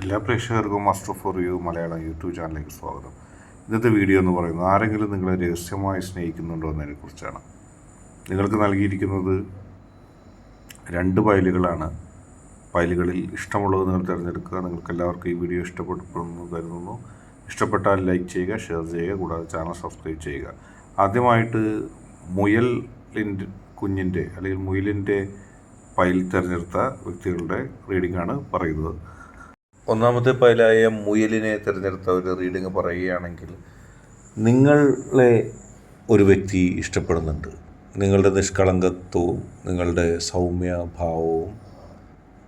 എല്ലാ പ്രേക്ഷകർക്കും master for you Malayalam YouTube ചാനലിലേക്ക് സ്വാഗതം. ഇന്നത്തെ വീഡിയോ എന്ന് പറയുന്നത് ആരെങ്കിലും നിങ്ങളെ രഹസ്യമായി സ്നേഹിക്കുന്നുണ്ടോ എന്നതിനെക്കുറിച്ചാണ്. നിങ്ങൾക്ക് നൽകിയിരിക്കുന്നത് രണ്ട് ഫയലുകളാണ് ഫയലുകളിൽ ഇഷ്ടമുള്ളത് നിങ്ങൾ തിരഞ്ഞെടുക്കുക. നിങ്ങൾക്ക് എല്ലാവർക്കും ഈ വീഡിയോ ഇഷ്ടപ്പെടുന്നു കരുതുന്നു. ഇഷ്ടപ്പെട്ടാൽ ലൈക്ക് ചെയ്യുക ഷെയർ ചെയ്യുക കൂടാതെ ചാനൽ സബ്സ്ക്രൈബ് ചെയ്യുക. ആദ്യമായിട്ട് മുയലിന്റെ കുഞ്ഞിന്റെ അല്ലെങ്കിൽ മുയലിന്റെ ഫയൽ തിരഞ്ഞെടുത്ത വ്യക്തികളുടെ റീഡിംഗ് ആണ് പറയുന്നത്. ഒന്നാമത്തെ പൈലായ മുയലിനെ തിരഞ്ഞെടുത്ത ഒരു റീഡിങ് പറയുകയാണെങ്കിൽ നിങ്ങളെ ഒരു വ്യക്തി ഇഷ്ടപ്പെടുന്നുണ്ട്. നിങ്ങളുടെ നിഷ്കളങ്കത്വവും നിങ്ങളുടെ സൗമ്യ ഭാവവും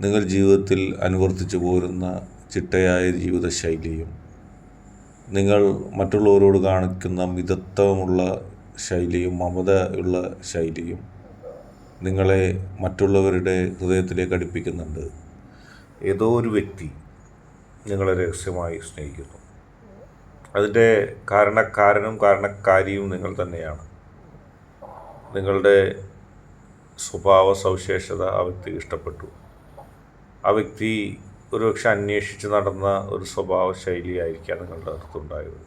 നിങ്ങൾ ജീവിതത്തിൽ അനുവർത്തിച്ചു പോരുന്ന ചിട്ടയായ ജീവിതശൈലിയും നിങ്ങൾ മറ്റുള്ളവരോട് കാണിക്കുന്ന മിതത്വമുള്ള ശൈലിയും മമതയുള്ള ശൈലിയും നിങ്ങളെ മറ്റുള്ളവരുടെ ഹൃദയത്തിലേക്ക് അടുപ്പിക്കുന്നുണ്ട്. ഏതോ ഒരു വ്യക്തി നിങ്ങളെ രഹസ്യമായി സ്നേഹിക്കുന്നു. അതിന്റെ കാരണക്കാരനും കാരണക്കാരിയും നിങ്ങൾ തന്നെയാണ്. നിങ്ങളുടെ സ്വഭാവ സവിശേഷത ആ വ്യക്തി ഇഷ്ടപ്പെട്ടു. ആ വ്യക്തി ഒരുപക്ഷെ അന്വേഷിച്ച് നടന്ന ഒരു സ്വഭാവ ശൈലിയായിരിക്കാം നിങ്ങളുടെ അടുത്തുണ്ടായത്.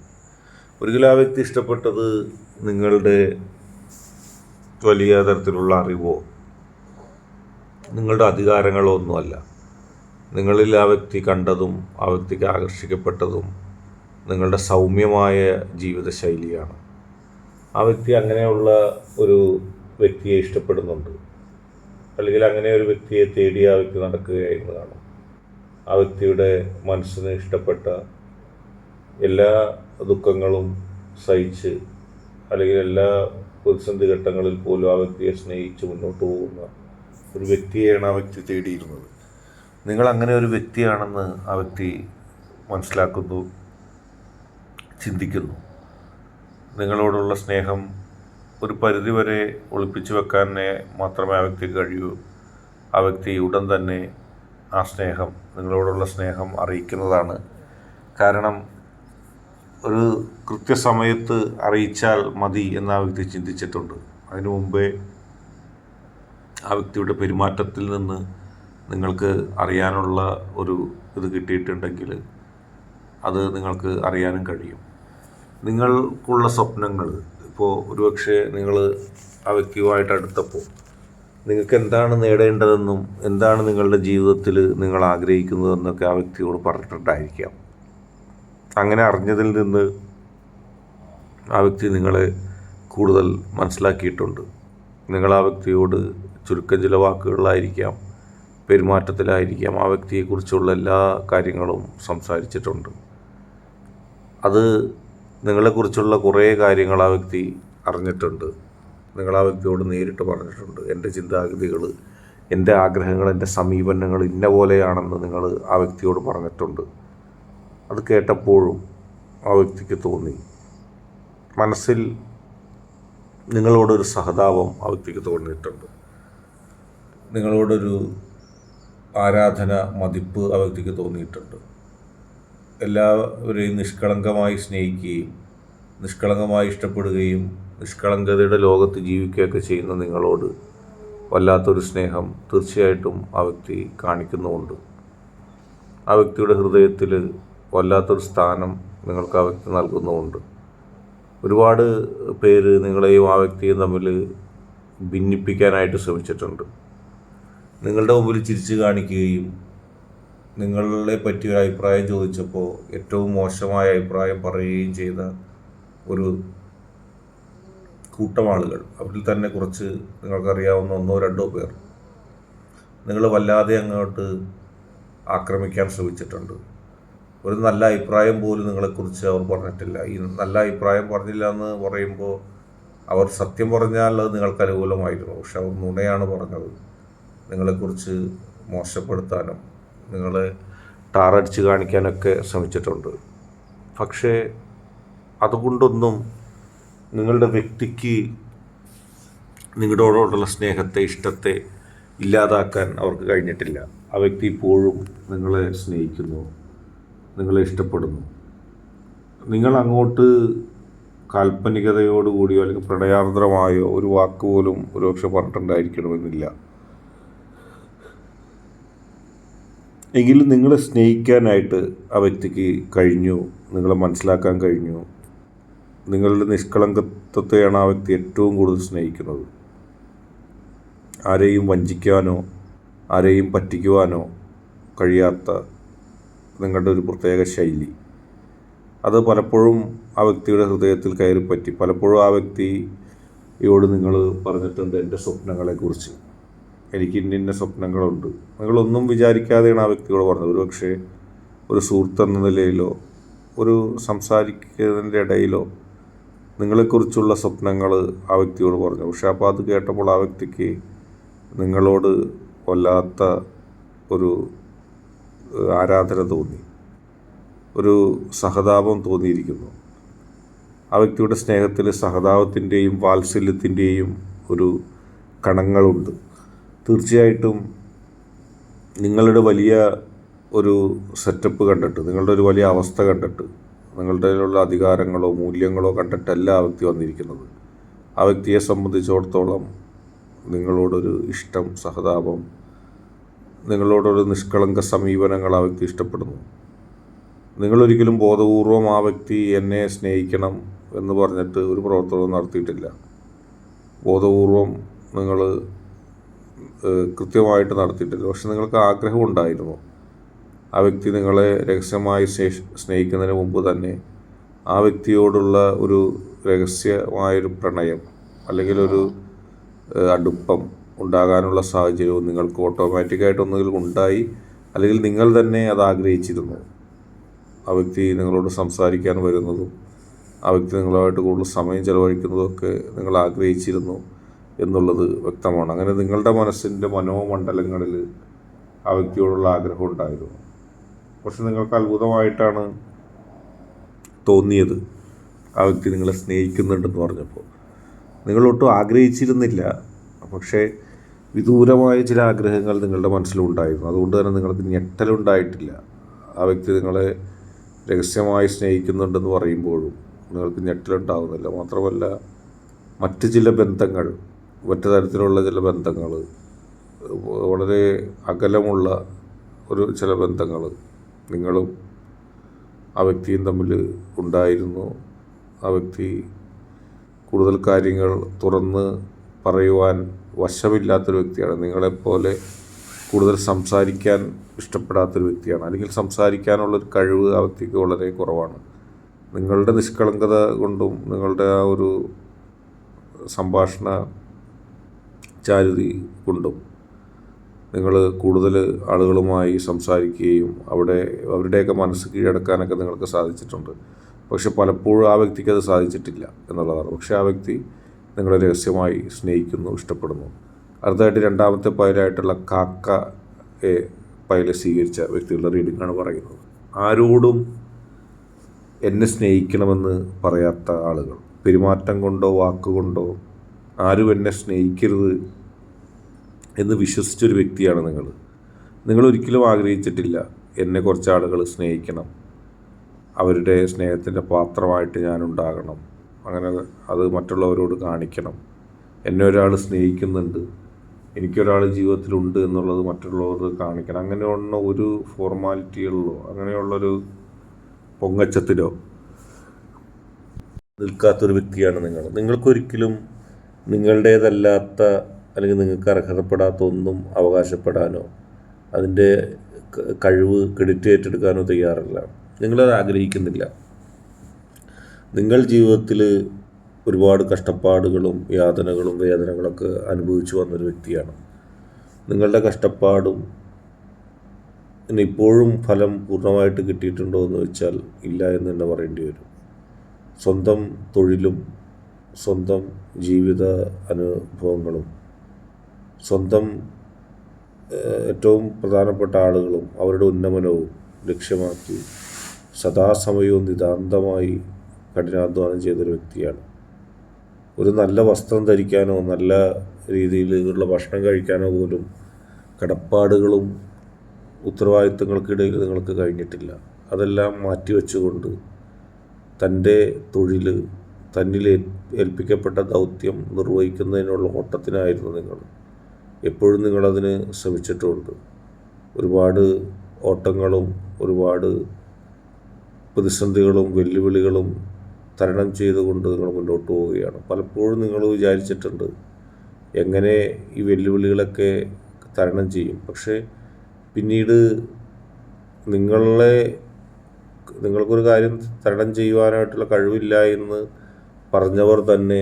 ഒരിക്കലും ആ വ്യക്തി ഇഷ്ടപ്പെട്ടത് നിങ്ങളുടെ വലിയ തരത്തിലുള്ള അറിവോ നിങ്ങളുടെ അധികാരങ്ങളോ ഒന്നുമല്ല. നിങ്ങളിൽ ആ വ്യക്തി കണ്ടതും ആ വ്യക്തിക്ക് ആകർഷിക്കപ്പെട്ടതും നിങ്ങളുടെ സൗമ്യമായ ജീവിതശൈലിയാണ്. ആ വ്യക്തി അങ്ങനെയുള്ള ഒരു വ്യക്തിയെ ഇഷ്ടപ്പെടുന്നുണ്ട്. അല്ലെങ്കിൽ അങ്ങനെ ഒരു വ്യക്തിയെ തേടി ആ വ്യക്തി നടക്കുകയായിരുന്നതാണ് ആ വ്യക്തിയുടെ മനസ്സിന് ഇഷ്ടപ്പെട്ട എല്ലാ ദുഃഖങ്ങളും സഹിച്ച് അല്ലെങ്കിൽ എല്ലാ പ്രതിസന്ധി ഘട്ടങ്ങളിൽ പോലും ആ വ്യക്തിയെ സ്നേഹിച്ച് മുന്നോട്ട് പോകുന്ന ഒരു വ്യക്തിയെയാണ് ആ വ്യക്തി തേടിയിരുന്നത്. നിങ്ങൾ അങ്ങനെ ഒരു വ്യക്തിയാണെന്ന് ആ വ്യക്തി മനസ്സിലാക്കുന്നു ചിന്തിക്കുന്നു. നിങ്ങളോടുള്ള സ്നേഹം ഒരു പരിധിവരെ ഒളിപ്പിച്ചു വെക്കാനേ മാത്രമേ ആ വ്യക്തിക്ക് കഴിയൂ. ആ വ്യക്തി ഉടൻ തന്നെ ആ സ്നേഹം നിങ്ങളോടുള്ള സ്നേഹം അറിയിക്കുന്നതാണ്. കാരണം ഒരു കൃത്യസമയത്ത് അറിയിച്ചാൽ മതി എന്ന് ആ വ്യക്തി ചിന്തിച്ചിട്ടുണ്ട്. അതിനു മുമ്പേ ആ വ്യക്തിയുടെ പെരുമാറ്റത്തിൽ നിന്ന് നിങ്ങൾക്ക് അറിയാനുള്ള ഒരു ഇത് കിട്ടിയിട്ടുണ്ടെങ്കിൽ അത് നിങ്ങൾക്ക് അറിയാനും കഴിയും. നിങ്ങൾക്കുള്ള സ്വപ്നങ്ങൾ ഇപ്പോൾ ഒരുപക്ഷെ നിങ്ങൾ ആ വ്യക്തിയുമായിട്ട് അടുത്തപ്പോൾ നിങ്ങൾക്ക് എന്താണ് നേടേണ്ടതെന്നും എന്താണ് നിങ്ങളുടെ ജീവിതത്തിൽ നിങ്ങൾ ആഗ്രഹിക്കുന്നതെന്നൊക്കെ ആ വ്യക്തിയോട് പറഞ്ഞിട്ടുണ്ടായിരിക്കാം. അങ്ങനെ അറിഞ്ഞതിൽ നിന്ന് ആ വ്യക്തി നിങ്ങളെ കൂടുതൽ മനസ്സിലാക്കിയിട്ടുണ്ട്. നിങ്ങൾ ആ വ്യക്തിയോട് ചുരുക്കം ചില വാക്കുകളിലായിരിക്കാം പെരുമാറ്റത്തിലായിരിക്കാം ആ വ്യക്തിയെക്കുറിച്ചുള്ള എല്ലാ കാര്യങ്ങളും സംസാരിച്ചിട്ടുണ്ട്. അത് നിങ്ങളെക്കുറിച്ചുള്ള കുറേ കാര്യങ്ങൾ ആ വ്യക്തി അറിഞ്ഞിട്ടുണ്ട്. നിങ്ങൾ ആ വ്യക്തിയോട് നേരിട്ട് പറഞ്ഞിട്ടുണ്ട്. എന്റെ ചിന്താഗതികൾ എന്റെ ആഗ്രഹങ്ങൾ എന്റെ സമീപനങ്ങൾ ഇന്ന പോലെയാണെന്ന് നിങ്ങൾ ആ വ്യക്തിയോട് പറഞ്ഞിട്ടുണ്ട്. അത് കേട്ടപ്പോഴും ആ വ്യക്തിക്ക് തോന്നി. മനസ്സിൽ നിങ്ങളോടൊരു സഹതാപം ആ വ്യക്തിക്ക് തോന്നിയിട്ടുണ്ട്. നിങ്ങളോടൊരു ആരാധന മതിപ്പ് ആ വ്യക്തിക്ക് തോന്നിയിട്ടുണ്ട്. എല്ലാവരെയും നിഷ്കളങ്കമായി സ്നേഹിക്കുകയും നിഷ്കളങ്കമായി ഇഷ്ടപ്പെടുകയും നിഷ്കളങ്കതയുടെ ലോകത്ത് ജീവിക്കുകയൊക്കെ ചെയ്യുന്ന നിങ്ങളോട് വല്ലാത്തൊരു സ്നേഹം തീർച്ചയായിട്ടും ആ വ്യക്തി കാണിക്കുന്നുമുണ്ട്. ആ വ്യക്തിയുടെ ഹൃദയത്തിൽ വല്ലാത്തൊരു സ്ഥാനം നിങ്ങൾക്ക് ആ വ്യക്തി നൽകുന്നുമുണ്ട്. ഒരുപാട് പേര് നിങ്ങളെയും ആ വ്യക്തിയും തമ്മിൽ ഭിന്നിപ്പിക്കാനായിട്ട് ശ്രമിച്ചിട്ടുണ്ട്. നിങ്ങളുടെ മുമ്പിൽ ചിരിച്ചു കാണിക്കുകയും നിങ്ങളെ പറ്റി ഒരു അഭിപ്രായം ചോദിച്ചപ്പോൾ ഏറ്റവും മോശമായ അഭിപ്രായം പറയുകയും ചെയ്ത ഒരു കൂട്ടം ആളുകൾ. അവരിൽ തന്നെ കുറച്ച് നിങ്ങൾക്കറിയാവുന്ന ഒന്നോ രണ്ടോ പേർ നിങ്ങൾ വല്ലാതെ അങ്ങോട്ട് ആക്രമിക്കാൻ ശ്രമിച്ചിട്ടുണ്ട്. ഒരു നല്ല അഭിപ്രായം പോലും നിങ്ങളെക്കുറിച്ച് അവർ പറഞ്ഞിട്ടില്ല. ഈ നല്ല അഭിപ്രായം പറഞ്ഞില്ല എന്ന് പറയുമ്പോൾ അവർ സത്യം പറഞ്ഞാൽ അത് നിങ്ങൾക്ക് അനുകൂലമായിരുന്നു. പക്ഷെ അവർ നുണയാണ് പറഞ്ഞത്. നിങ്ങളെക്കുറിച്ച് മോശപ്പെടുത്താനും നിങ്ങളെ ടാറടിച്ച് കാണിക്കാനൊക്കെ ശ്രമിച്ചിട്ടുണ്ട്. പക്ഷേ അതുകൊണ്ടൊന്നും നിങ്ങളുടെ വ്യക്തിക്ക് നിങ്ങളോടുള്ള സ്നേഹത്തെ ഇഷ്ടത്തെ ഇല്ലാതാക്കാൻ അവർക്ക് കഴിഞ്ഞിട്ടില്ല. ആ വ്യക്തി ഇപ്പോഴും നിങ്ങളെ സ്നേഹിക്കുന്നു നിങ്ങളെ ഇഷ്ടപ്പെടുന്നു. നിങ്ങൾ അങ്ങോട്ട് കാൽപ്പനികതയോടുകൂടിയോ അല്ലെങ്കിൽ പ്രണയാർദ്രമായോ ഒരു വാക്ക് പോലും ഒരുപക്ഷെ പറഞ്ഞിട്ടുണ്ടായിരിക്കണമെന്നില്ല. എങ്കിലും നിങ്ങളെ സ്നേഹിക്കാനായിട്ട് ആ വ്യക്തിക്ക് കഴിഞ്ഞു. നിങ്ങളെ മനസ്സിലാക്കാൻ കഴിഞ്ഞു. നിങ്ങളുടെ നിഷ്കളങ്കത്വത്തെയാണ് ആ വ്യക്തി ഏറ്റവും കൂടുതൽ സ്നേഹിക്കുന്നത്. ആരെയും വഞ്ചിക്കാനോ ആരെയും പറ്റിക്കുവാനോ കഴിയാത്ത നിങ്ങളുടെ ഒരു പ്രത്യേക ശൈലി. അത് പലപ്പോഴും ആ വ്യക്തിയുടെ ഹൃദയത്തിൽ കയറിപ്പറ്റി. പലപ്പോഴും ആ വ്യക്തിയോട് നിങ്ങൾ പറഞ്ഞിട്ടുണ്ട് എന്റെ സ്വപ്നങ്ങളെക്കുറിച്ച്. എനിക്ക് ഇന്ന സ്വപ്നങ്ങളുണ്ട്. നിങ്ങളൊന്നും വിചാരിക്കാതെയാണ് ആ വ്യക്തിയോട് പറഞ്ഞത്. ഒരു പക്ഷേ ഒരു സുഹൃത്ത് എന്ന നിലയിലോ ഒരു സംസാരിക്കുന്നതിന്റെ ഇടയിലോ നിങ്ങളെക്കുറിച്ചുള്ള സ്വപ്നങ്ങൾ ആ വ്യക്തിയോട് പറഞ്ഞു. പക്ഷെ അപ്പോൾ അത് കേട്ടപ്പോൾ ആ വ്യക്തിക്ക് നിങ്ങളോട് വല്ലാത്ത ഒരു ആരാധന തോന്നി. ഒരു സഹതാപം തോന്നിയിരിക്കുന്നു. ആ വ്യക്തിയുടെ സ്നേഹത്തിൽ സഹതാപത്തിന്റെയും വാത്സല്യത്തിന്റെയും ഒരു കണങ്ങളുണ്ട്. തീർച്ചയായിട്ടും നിങ്ങളുടെ വലിയ ഒരു സെറ്റപ്പ് കണ്ടിട്ട് നിങ്ങളുടെ ഒരു വലിയ അവസ്ഥ കണ്ടിട്ട് നിങ്ങളുടെ കയ്യിലുള്ള അധികാരങ്ങളോ മൂല്യങ്ങളോ കണ്ടിട്ടല്ല ആ വ്യക്തി വന്നിരിക്കുന്നത്. ആ വ്യക്തിയെ സംബന്ധിച്ചിടത്തോളം നിങ്ങളോടൊരു ഇഷ്ടം സഹതാപം നിങ്ങളോടൊരു നിഷ്കളങ്ക സമീപനങ്ങൾ ആ വ്യക്തി ഇഷ്ടപ്പെടുന്നു. നിങ്ങളൊരിക്കലും ബോധപൂർവം ആ വ്യക്തി എന്നെ സ്നേഹിക്കണം എന്ന് പറഞ്ഞിട്ട് ഒരു പ്രവർത്തനവും നടത്തിയിട്ടില്ല. ബോധപൂർവം നിങ്ങൾ കൃത്യമായിട്ട് നടത്തിയിട്ടില്ല. പക്ഷെ നിങ്ങൾക്ക് ആഗ്രഹം ഉണ്ടായിരുന്നു. ആ വ്യക്തി നിങ്ങളെ രഹസ്യമായി സ്നേഹിക്കുന്നതിന് മുമ്പ് തന്നെ ആ വ്യക്തിയോടുള്ള ഒരു രഹസ്യമായൊരു പ്രണയം അല്ലെങ്കിൽ ഒരു അടുപ്പം ഉണ്ടാകാനുള്ള സാഹചര്യവും നിങ്ങൾക്ക് ഓട്ടോമാറ്റിക്കായിട്ട് ഒന്നുകിൽ ഉണ്ടായി അല്ലെങ്കിൽ നിങ്ങൾ തന്നെ അത് ആഗ്രഹിച്ചിരുന്നു. ആ വ്യക്തി നിങ്ങളോട് സംസാരിക്കാൻ വരുന്നതും ആ വ്യക്തി നിങ്ങളുമായിട്ട് കൂടുതൽ സമയം ചിലവഴിക്കുന്നതൊക്കെ നിങ്ങൾ ആഗ്രഹിച്ചിരുന്നു. എന്നുള്ളത് വ്യക്തമാണ്. അങ്ങനെ നിങ്ങളുടെ മനസ്സിന്റെ മനോമണ്ഡലങ്ങളിൽ ആ വ്യക്തിയോടുള്ള ആഗ്രഹം ഉണ്ടായിരുന്നു. പക്ഷെ നിങ്ങൾക്ക് അത്ഭുതമായിട്ടാണ് തോന്നിയത് ആ വ്യക്തി നിങ്ങളെ സ്നേഹിക്കുന്നുണ്ടെന്ന് പറഞ്ഞപ്പോൾ. നിങ്ങളൊട്ടും ആഗ്രഹിച്ചിരുന്നില്ല പക്ഷേ വിദൂരമായ ചില ആഗ്രഹങ്ങൾ നിങ്ങളുടെ മനസ്സിലുണ്ടായിരുന്നു. അതുകൊണ്ട് തന്നെ നിങ്ങൾക്ക് ഞെട്ടലുണ്ടായിട്ടില്ല. ആ വ്യക്തി നിങ്ങളെ രഹസ്യമായി സ്നേഹിക്കുന്നുണ്ടെന്ന് പറയുമ്പോഴും നിങ്ങൾക്ക് ഞെട്ടലുണ്ടാവുന്നില്ല. മാത്രമല്ല മറ്റ് ചില ബന്ധങ്ങൾ മറ്റു തരത്തിലുള്ള ചില ബന്ധങ്ങൾ വളരെ അകലമുള്ള ഒരു ചില ബന്ധങ്ങൾ നിങ്ങളും ആ വ്യക്തിയും തമ്മിൽ ഉണ്ടായിരുന്നു. ആ വ്യക്തി കൂടുതൽ കാര്യങ്ങൾ തുറന്ന് പറയുവാൻ വശമില്ലാത്തൊരു വ്യക്തിയാണ്. നിങ്ങളെപ്പോലെ കൂടുതൽ സംസാരിക്കാൻ ഇഷ്ടപ്പെടാത്തൊരു വ്യക്തിയാണ്. അല്ലെങ്കിൽ സംസാരിക്കാനുള്ളൊരു കഴിവ് ആ വ്യക്തിക്ക് വളരെ കുറവാണ്. നിങ്ങളുടെ നിഷ്കളങ്കത കൊണ്ടും നിങ്ങളുടെ ആ ഒരു സംഭാഷണ ചാരുതി കൊണ്ടും നിങ്ങൾ കൂടുതൽ ആളുകളുമായി സംസാരിക്കുകയും അവിടെ അവരുടെയൊക്കെ മനസ്സ് കീഴടക്കാനൊക്കെ നിങ്ങൾക്ക് സാധിച്ചിട്ടുണ്ട്. പക്ഷെ പലപ്പോഴും ആ വ്യക്തിക്ക് അത് സാധിച്ചിട്ടില്ല എന്നുള്ളതാണ്. പക്ഷേ ആ വ്യക്തി നിങ്ങളെ രഹസ്യമായി സ്നേഹിക്കുന്നു ഇഷ്ടപ്പെടുന്നു. അടുത്തതായിട്ട് രണ്ടാമത്തെ പൈലായിട്ടുള്ള കാക്ക പൈല സ്വീകരിച്ച വ്യക്തികളുടെ റീഡിങ്ങാണ് പറയുന്നത്. ആരോടും എന്നെ സ്നേഹിക്കണമെന്ന് പറയാത്ത ആളുകൾ. പെരുമാറ്റം കൊണ്ടോ വാക്കുകൊണ്ടോ ആരും എന്നെ സ്നേഹിക്കരുത് എന്ന് വിശ്വസിച്ചൊരു വ്യക്തിയാണ് നിങ്ങൾ. നിങ്ങൾ ഒരിക്കലും ആഗ്രഹിച്ചിട്ടില്ല എന്നെ കുറച്ച് ആളുകൾ സ്നേഹിക്കണം. അവരുടെ സ്നേഹത്തിന്റെ പാത്രമായിട്ട് ഞാനുണ്ടാകണം. അങ്ങനെ അത് മറ്റുള്ളവരോട് കാണിക്കണം. എന്നെ ഒരാൾ സ്നേഹിക്കുന്നുണ്ട്. എനിക്കൊരാൾ ജീവിതത്തിലുണ്ട് എന്നുള്ളത് മറ്റുള്ളവർക്ക് കാണിക്കണം. അങ്ങനെയുള്ള ഒരു ഫോർമാലിറ്റികളിലോ അങ്ങനെയുള്ളൊരു പൊങ്ങച്ചത്തിലോ നിൽക്കാത്തൊരു വ്യക്തിയാണ് നിങ്ങൾ. നിങ്ങൾക്കൊരിക്കലും നിങ്ങളുടേതല്ലാത്ത അല്ലെങ്കിൽ നിങ്ങൾക്ക് അർഹതപ്പെടാത്ത ഒന്നും അവകാശപ്പെടാനോ അതിന്റെ കഴിവ് ക്രെഡിറ്റ് ഏറ്റെടുക്കാനോ തയ്യാറല്ല. നിങ്ങളത് ആഗ്രഹിക്കുന്നില്ല. നിങ്ങൾ ജീവിതത്തിൽ ഒരുപാട് കഷ്ടപ്പാടുകളും യാതനകളും വേദനകളൊക്കെ അനുഭവിച്ചു വന്നൊരു വ്യക്തിയാണ്. നിങ്ങളുടെ കഷ്ടപ്പാടും ഇപ്പോഴും ഫലം പൂർണമായിട്ട് കിട്ടിയിട്ടുണ്ടോ എന്ന് വെച്ചാൽ ഇല്ല എന്ന് തന്നെ പറയേണ്ടി വരും. സ്വന്തം തൊഴിലും സ്വന്തം ജീവിത അനുഭവങ്ങളും സ്വന്തം ഏറ്റവും പ്രധാനപ്പെട്ട ആളുകളും അവരുടെ ഉന്നമനവും ലക്ഷ്യമാക്കി സദാസമയവും നിതാന്തമായി കഠിനാധ്വാനം ചെയ്തൊരു വ്യക്തിയാണ്. ഒരു നല്ല വസ്ത്രം ധരിക്കാനോ നല്ല രീതിയിലുള്ള ഭക്ഷണം കഴിക്കാനോ പോലും കടപ്പാടുകളും ഉത്തരവാദിത്തങ്ങൾക്കിടയിൽ നിങ്ങൾക്ക് കഴിഞ്ഞിട്ടില്ല. അതെല്ലാം മാറ്റിവെച്ചുകൊണ്ട് തന്റെ തൊഴിൽ തന്നിൽ ഏൽപ്പിക്കപ്പെട്ട ദൗത്യം നിർവഹിക്കുന്നതിനുള്ള ഓട്ടത്തിനായിരുന്നു നിങ്ങൾ. എപ്പോഴും നിങ്ങളതിന് ശ്രമിച്ചിട്ടുമുണ്ട് ഒരുപാട് ഓട്ടങ്ങളും ഒരുപാട് പ്രതിസന്ധികളും വെല്ലുവിളികളും തരണം ചെയ്തുകൊണ്ട് നിങ്ങൾ മുന്നോട്ട് പോവുകയാണ്. പലപ്പോഴും നിങ്ങൾ വിചാരിച്ചിട്ടുണ്ട് എങ്ങനെ ഈ വെല്ലുവിളികളൊക്കെ തരണം ചെയ്യും. പക്ഷേ പിന്നീട് നിങ്ങളെ നിങ്ങൾക്കൊരു കാര്യം തരണം ചെയ്യുവാനായിട്ടുള്ള കഴിവില്ല എന്ന് പറഞ്ഞവർ തന്നെ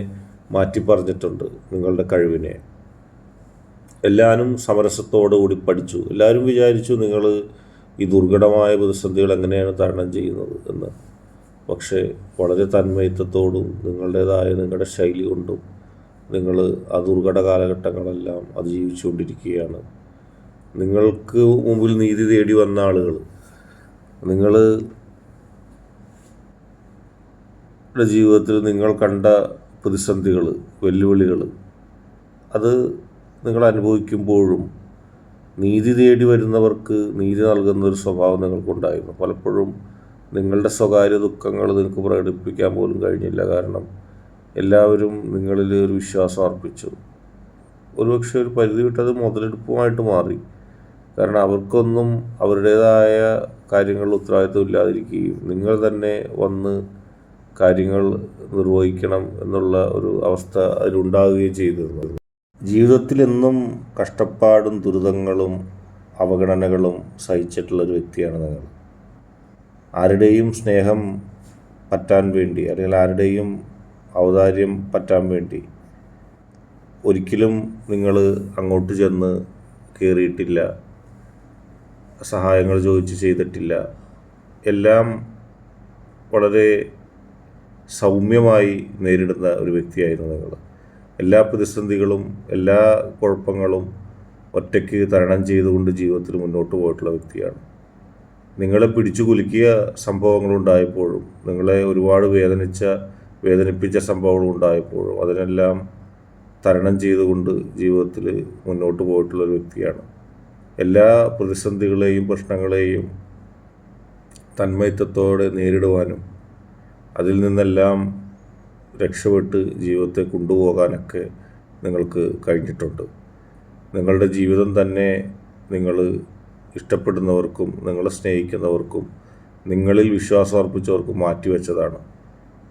മാറ്റി പറഞ്ഞിട്ടുണ്ട് നിങ്ങളുടെ കഴിവിനെ. എല്ലാവരും സമരസത്തോടുകൂടി പഠിച്ചു. എല്ലാവരും വിചാരിച്ചു നിങ്ങൾ ഈ ദുർഘടമായ പ്രതിസന്ധികൾ എങ്ങനെയാണ് തരണം ചെയ്യുന്നത് എന്ന്. പക്ഷേ വളരെ തന്മയത്വത്തോടും നിങ്ങളുടേതായ നിങ്ങളുടെ ശൈലി കൊണ്ടും നിങ്ങൾ ആ ദുർഘട കാലഘട്ടങ്ങളെല്ലാം അതിജീവിച്ചുകൊണ്ടിരിക്കുകയാണ്. നിങ്ങൾക്ക് മുമ്പിൽ നീതി തേടി വന്ന ആളുകൾ നിങ്ങൾ ജീവിതത്തിൽ നിങ്ങൾ കണ്ട പ്രതിസന്ധികൾ വെല്ലുവിളികൾ അത് നിങ്ങൾ അനുഭവിക്കുമ്പോഴും നീതി തേടി വരുന്നവർക്ക് നീതി നൽകുന്ന ഒരു സ്വഭാവം നിങ്ങൾക്കുണ്ടായിരുന്നു. പലപ്പോഴും നിങ്ങളുടെ സ്വകാര്യ ദുഃഖങ്ങൾ നിങ്ങൾക്ക് പ്രകടിപ്പിക്കാൻ പോലും കഴിഞ്ഞില്ല. കാരണം എല്ലാവരും നിങ്ങളിൽ ഒരു വിശ്വാസം അർപ്പിച്ചു. ഒരുപക്ഷെ ഒരു പരിധി വിട്ടത് മുതലെടുപ്പുമായിട്ട് മാറി. കാരണം അവർക്കൊന്നും അവരുടേതായ കാര്യങ്ങളിൽ ഉത്തരവാദിത്വം ഇല്ലാതിരിക്കുകയും നിങ്ങൾ തന്നെ വന്ന് കാര്യങ്ങൾ നിർവഹിക്കണം എന്നുള്ള ഒരു അവസ്ഥ അതിലുണ്ടാവുകയും ചെയ്തിരുന്നു. ജീവിതത്തിൽ എന്നും കഷ്ടപ്പാടും ദുരിതങ്ങളും അവഗണനകളും സഹിച്ചിട്ടുള്ള ഒരു വ്യക്തിയാണ് നിങ്ങൾ. ആരുടെയും സ്നേഹം പറ്റാൻ വേണ്ടി അല്ലെങ്കിൽ ആരുടെയും ഔദാര്യം പറ്റാൻ വേണ്ടി ഒരിക്കലും നിങ്ങൾ അങ്ങോട്ട് ചെന്ന് കയറിയിട്ടില്ല സഹായങ്ങൾ ചോദിച്ച് ചെയ്തിട്ടില്ല. എല്ലാം വളരെ സൗമ്യമായി നേരിടുന്ന ഒരു വ്യക്തിയായിരുന്നു നിങ്ങൾ എല്ലാ പ്രതിസന്ധികളും എല്ലാ കുഴപ്പങ്ങളും ഒറ്റയ്ക്ക് തരണം ചെയ്തുകൊണ്ട് ജീവിതത്തിൽ മുന്നോട്ട് പോയിട്ടുള്ള വ്യക്തിയാണ്. നിങ്ങളെ പിടിച്ചു കുലുക്കിയ സംഭവങ്ങളുണ്ടായപ്പോഴും നിങ്ങളെ ഒരുപാട് വേദനിച്ച വേദനിപ്പിച്ച സംഭവങ്ങൾ ഉണ്ടായപ്പോഴും അതിനെല്ലാം തരണം ചെയ്തുകൊണ്ട് ജീവിതത്തിൽ മുന്നോട്ട് പോയിട്ടുള്ള ഒരു വ്യക്തിയാണ്. എല്ലാ പ്രതിസന്ധികളെയും പ്രശ്നങ്ങളെയും തന്മയത്വത്തോടെ നേരിടുവാനും അതിൽ നിന്നെല്ലാം രക്ഷപ്പെട്ട് ജീവിതത്തെ കൊണ്ടുപോകാനൊക്കെ നിങ്ങൾക്ക് കഴിഞ്ഞിട്ടുണ്ട്. നിങ്ങളുടെ ജീവിതം തന്നെ നിങ്ങൾ ഇഷ്ടപ്പെടുന്നവർക്കും നിങ്ങളെ സ്നേഹിക്കുന്നവർക്കും നിങ്ങളിൽ വിശ്വാസം അർപ്പിച്ചവർക്കും മാറ്റിവെച്ചതാണ്.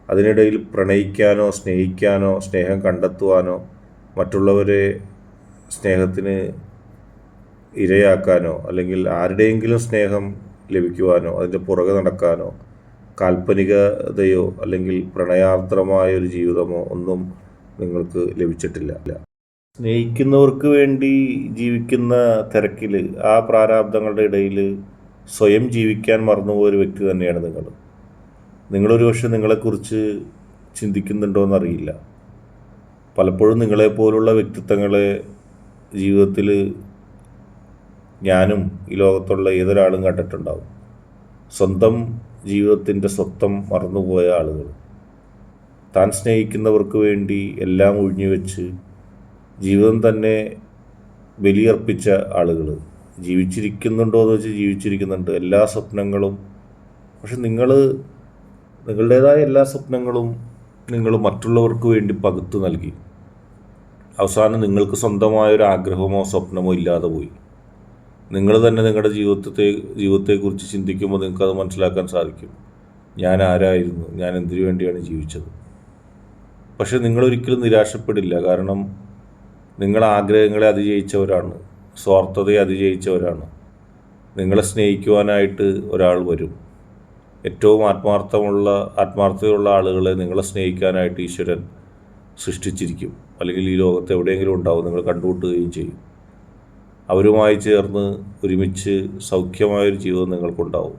അതിനിടയിൽ പ്രണയിക്കാനോ സ്നേഹിക്കാനോ സ്നേഹം കണ്ടെത്തുവാനോ മറ്റുള്ളവരെ സ്നേഹത്തിന് ഇരയാക്കാനോ അല്ലെങ്കിൽ ആരുടെയെങ്കിലും സ്നേഹം ലഭിക്കുവാനോ അതിന്റെ പുറകെ നടക്കാനോ കാൽപ്പനികതയോ അല്ലെങ്കിൽ പ്രണയാർദ്രമായ ഒരു ജീവിതമോ ഒന്നും നിങ്ങൾക്ക് ലഭിച്ചിട്ടില്ല. സ്നേഹിക്കുന്നവർക്ക് വേണ്ടി ജീവിക്കുന്ന തിരക്കിൽ ആ പ്രാരാബ്ദങ്ങളുടെ ഇടയിൽ സ്വയം ജീവിക്കാൻ മറന്നുപോയ ഒരു വ്യക്തി തന്നെയാണ് നിങ്ങൾ. നിങ്ങളൊരു പക്ഷെ നിങ്ങളെക്കുറിച്ച് ചിന്തിക്കുന്നുണ്ടോ എന്നറിയില്ല. പലപ്പോഴും നിങ്ങളെപ്പോലുള്ള വ്യക്തിത്വങ്ങളെ ജീവിതത്തിൽ ഞാനും ഈ ലോകത്തുള്ള ഏതൊരാളും കണ്ടിട്ടുണ്ടാവും. സ്വന്തം ജീവിതത്തിന്റെ സ്വത്വം മറന്നുപോയ ആളുകൾ. താൻ സ്നേഹിക്കുന്നവർക്ക് വേണ്ടി എല്ലാം ഒഴിഞ്ഞുവെച്ച് ജീവിതം തന്നെ ബലിയർപ്പിച്ച ആളുകൾ. ജീവിച്ചിരിക്കുന്നുണ്ടോ എന്ന് വെച്ച് ജീവിച്ചിരിക്കുന്നുണ്ട്. എല്ലാ സ്വപ്നങ്ങളും. പക്ഷെ നിങ്ങൾ നിങ്ങളുടേതായ എല്ലാ സ്വപ്നങ്ങളും നിങ്ങൾ മറ്റുള്ളവർക്ക് വേണ്ടി പകുത്തു നൽകി. അവസാനം നിങ്ങൾക്ക് സ്വന്തമായൊരു ആഗ്രഹമോ സ്വപ്നമോ ഇല്ലാതെ പോയി. നിങ്ങൾ തന്നെ നിങ്ങളുടെ ജീവിതത്തെ ജീവിതത്തെക്കുറിച്ച് ചിന്തിക്കുമ്പോൾ നിങ്ങൾക്കത് മനസ്സിലാക്കാൻ സാധിക്കും. ഞാൻ ആരായിരുന്നു? ഞാൻ എന്തിനു വേണ്ടിയാണ് ജീവിച്ചത്? പക്ഷെ നിങ്ങളൊരിക്കലും നിരാശപ്പെടില്ല. കാരണം നിങ്ങൾ ആഗ്രഹങ്ങളെ അതിജയിച്ചവരാണ്. സ്വാർത്ഥതയെ അതിജയിച്ചവരാണ്. നിങ്ങളെ സ്നേഹിക്കുവാനായിട്ട് ഒരാൾ വരും. ഏറ്റവും ആത്മാർത്ഥമുള്ള ആത്മാർത്ഥതയുള്ള ആളുകളെ നിങ്ങളെ സ്നേഹിക്കാനായിട്ട് ഈശ്വരൻ സൃഷ്ടിച്ചിരിക്കും. അല്ലെങ്കിൽ ഈ ലോകത്ത് എവിടെയെങ്കിലും ഉണ്ടാവും. നിങ്ങൾ കണ്ടുമുട്ടുകയും ചെയ്യും. അവരുമായി ചേർന്ന് ഒരുമിച്ച് സൗഖ്യമായൊരു ജീവിതം നിങ്ങൾക്കുണ്ടാവും.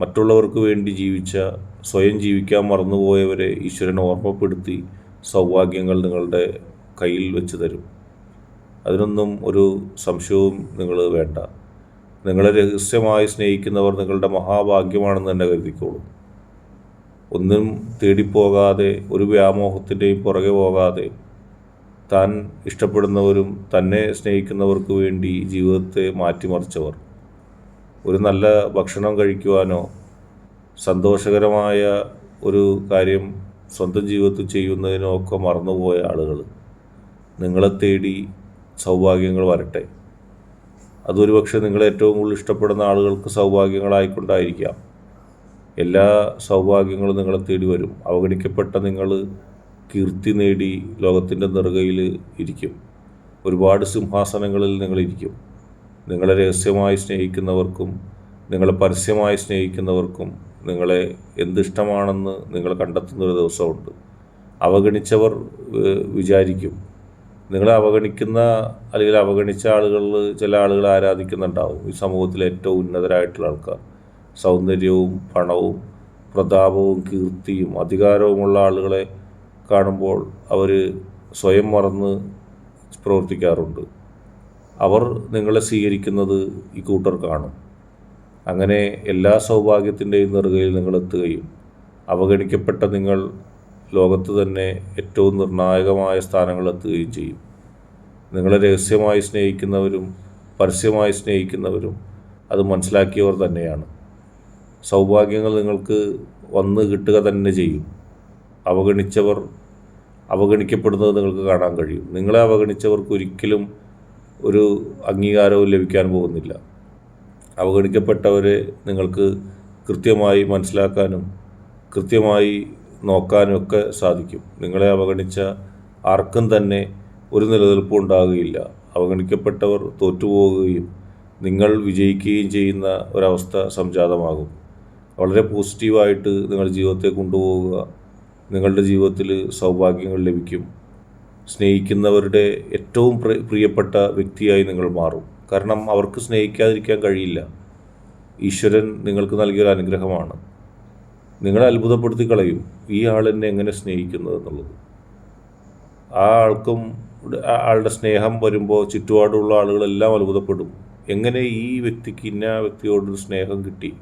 മറ്റുള്ളവർക്ക് വേണ്ടി ജീവിച്ച സ്വയം ജീവിക്കാൻ മറന്നുപോയവരെ ഈശ്വരൻ ഓർമ്മപ്പെടുത്തി സൗഭാഗ്യങ്ങൾ നിങ്ങളുടെ കയ്യിൽ വെച്ച് തരും. അതിനൊന്നും ഒരു സംശയവും നിങ്ങൾ വേണ്ട. നിങ്ങളെ രഹസ്യമായി സ്നേഹിക്കുന്നവർ നിങ്ങളുടെ മഹാഭാഗ്യമാണെന്ന് തന്നെ കരുതിക്കോളൂ. ഒന്നും തേടിപ്പോകാതെ ഒരു വ്യാമോഹത്തിന്റെയും പുറകെ പോകാതെ താൻ ഇഷ്ടപ്പെടുന്നവരും തന്നെ സ്നേഹിക്കുന്നവർക്ക് വേണ്ടി ജീവിതത്തെ മാറ്റിമറിച്ചവർ. ഒരു നല്ല ഭക്ഷണം കഴിക്കുവാനോ സന്തോഷകരമായ ഒരു കാര്യം സ്വന്തം ജീവിതത്തിൽ ചെയ്യുന്നതിനോ ഒക്കെ മറന്നുപോയ ആളുകൾ. നിങ്ങളെ തേടി സൗഭാഗ്യങ്ങൾ വരട്ടെ. അതൊരു പക്ഷേ നിങ്ങളെ ഏറ്റവും കൂടുതൽ ഇഷ്ടപ്പെടുന്ന ആളുകൾക്ക് സൗഭാഗ്യങ്ങളായിക്കൊണ്ടായിരിക്കാം. എല്ലാ സൗഭാഗ്യങ്ങളും നിങ്ങളെ തേടി വരും. അവഗണിക്കപ്പെട്ട നിങ്ങൾ കീർത്തി നേടി ലോകത്തിന്റെ നെറുകയിൽ ഇരിക്കും. ഒരുപാട് സിംഹാസനങ്ങളിൽ നിങ്ങളിരിക്കും നിങ്ങളെ രഹസ്യമായി സ്നേഹിക്കുന്നവർക്കും നിങ്ങളെ പരസ്യമായി സ്നേഹിക്കുന്നവർക്കും നിങ്ങളെ എന്തിഷ്ടമാണെന്ന് നിങ്ങൾ കണ്ടെത്തുന്ന ഒരു ദിവസമുണ്ട്. അവഗണിച്ചവർ വിചാരിക്കും. നിങ്ങളെ അവഗണിക്കുന്ന അല്ലെങ്കിൽ അവഗണിച്ച ആളുകൾ ചില ആളുകൾ ആരാധിക്കുന്നുണ്ടാവും. ഈ സമൂഹത്തിലെ ഏറ്റവും ഉന്നതരായിട്ടുള്ള ആൾക്കാർ. സൗന്ദര്യവും പണവും പ്രതാപവും കീർത്തിയും അധികാരവുമുള്ള ആളുകളെ കാണുമ്പോൾ അവർ സ്വയം മറന്ന് പ്രവർത്തിക്കാറുണ്ട്. അവർ നിങ്ങളെ സ്വീകരിക്കുന്നത് ഈ കൂട്ടർ കാണും. അങ്ങനെ എല്ലാ സൗഭാഗ്യത്തിന്റെയും നെറുകയിൽ നിങ്ങൾ എത്തുകയും അവഗണിക്കപ്പെട്ട നിങ്ങൾ ലോകത്ത് തന്നെ ഏറ്റവും നിർണായകമായ സ്ഥാനങ്ങളെത്തുകയും ചെയ്യും. നിങ്ങളെ രഹസ്യമായി സ്നേഹിക്കുന്നവരും പരസ്യമായി സ്നേഹിക്കുന്നവരും അത് മനസ്സിലാക്കിയവർ തന്നെയാണ്. സൗഭാഗ്യങ്ങൾ നിങ്ങൾക്ക് വന്ന് കിട്ടുക തന്നെ ചെയ്യും. അവഗണിച്ചവർ അവഗണിക്കപ്പെടുന്നത് നിങ്ങൾക്ക് കാണാൻ കഴിയും. നിങ്ങളെ അവഗണിച്ചവർക്ക് ഒരിക്കലും ഒരു അംഗീകാരവും ലഭിക്കാൻ പോകുന്നില്ല. അവഗണിക്കപ്പെട്ടവരെ നിങ്ങൾക്ക് കൃത്യമായി മനസ്സിലാക്കാനും കൃത്യമായി നോക്കാനും ഒക്കെ സാധിക്കും. നിങ്ങളെ അവഗണിച്ച ആർക്കും തന്നെ ഒരു നിലനിൽപ്പും ഉണ്ടാകുകയില്ല. അവഗണിക്കപ്പെട്ടവർ തോറ്റുപോകുകയും നിങ്ങൾ വിജയിക്കുകയും ചെയ്യുന്ന ഒരവസ്ഥ സംജാതമാകും. വളരെ പോസിറ്റീവായിട്ട് നിങ്ങൾ ജീവിതത്തെ കൊണ്ടുപോവുക നിങ്ങളുടെ ജീവിതത്തിൽ സൗഭാഗ്യങ്ങൾ ലഭിക്കും. സ്നേഹിക്കുന്നവരുടെ ഏറ്റവും പ്രിയപ്പെട്ട വ്യക്തിയായി നിങ്ങൾ മാറും. കാരണം അവർക്ക് സ്നേഹിക്കാതിരിക്കാൻ കഴിയില്ല. ഈശ്വരൻ നിങ്ങൾക്ക് നൽകിയൊരു അനുഗ്രഹമാണ്. നിങ്ങളെ അത്ഭുതപ്പെടുത്തി കളയും. ഈ ആൾ എന്നെ എങ്ങനെ സ്നേഹിക്കുന്നത് എന്നുള്ളത്. ആ ആൾക്കും ആളുടെ സ്നേഹം വരുമ്പോൾ ചുറ്റുപാടുള്ള ആളുകളെല്ലാം അത്ഭുതപ്പെടും. എങ്ങനെ ഈ വ്യക്തിക്ക് ഇന്ന വ്യക്തിയോടൊരു സ്നേഹം കിട്ടി?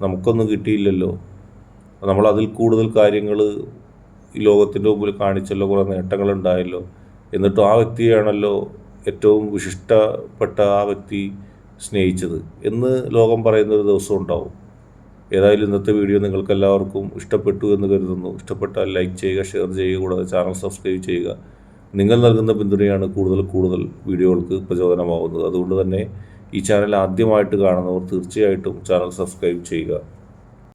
നമുക്കൊന്നും കിട്ടിയില്ലല്ലോ. നമ്മൾ അതിൽ കൂടുതൽ കാര്യങ്ങൾ ഈ ലോകത്തിന്റെ മുമ്പിൽ കാണിച്ചല്ലോ കുറേ നേട്ടങ്ങളുണ്ടായല്ലോ. എന്നിട്ടും ആ വ്യക്തിയാണല്ലോ ഏറ്റവും വിശിഷ്ടപ്പെട്ട ആ വ്യക്തി സ്നേഹിച്ചത് എന്ന് ലോകം പറയുന്ന ഒരു ദിവസം ഉണ്ടാവും. ഏതായാലും ഇന്നത്തെ വീഡിയോ നിങ്ങൾക്ക് എല്ലാവർക്കും ഇഷ്ടപ്പെട്ടു എന്ന് കരുതുന്നു. ഇഷ്ടപ്പെട്ടാൽ ലൈക്ക് ചെയ്യുക ഷെയർ ചെയ്യുക കൂടാതെ ചാനൽ സബ്സ്ക്രൈബ് ചെയ്യുക. നിങ്ങൾ നൽകുന്ന പിന്തുണയാണ് കൂടുതൽ കൂടുതൽ വീഡിയോകൾക്ക് പ്രചോദനമാവുന്നത്. അതുകൊണ്ട് തന്നെ ഈ ചാനൽ ആദ്യമായിട്ട് കാണുന്നവർ തീർച്ചയായിട്ടും ചാനൽ സബ്സ്ക്രൈബ് ചെയ്യുക.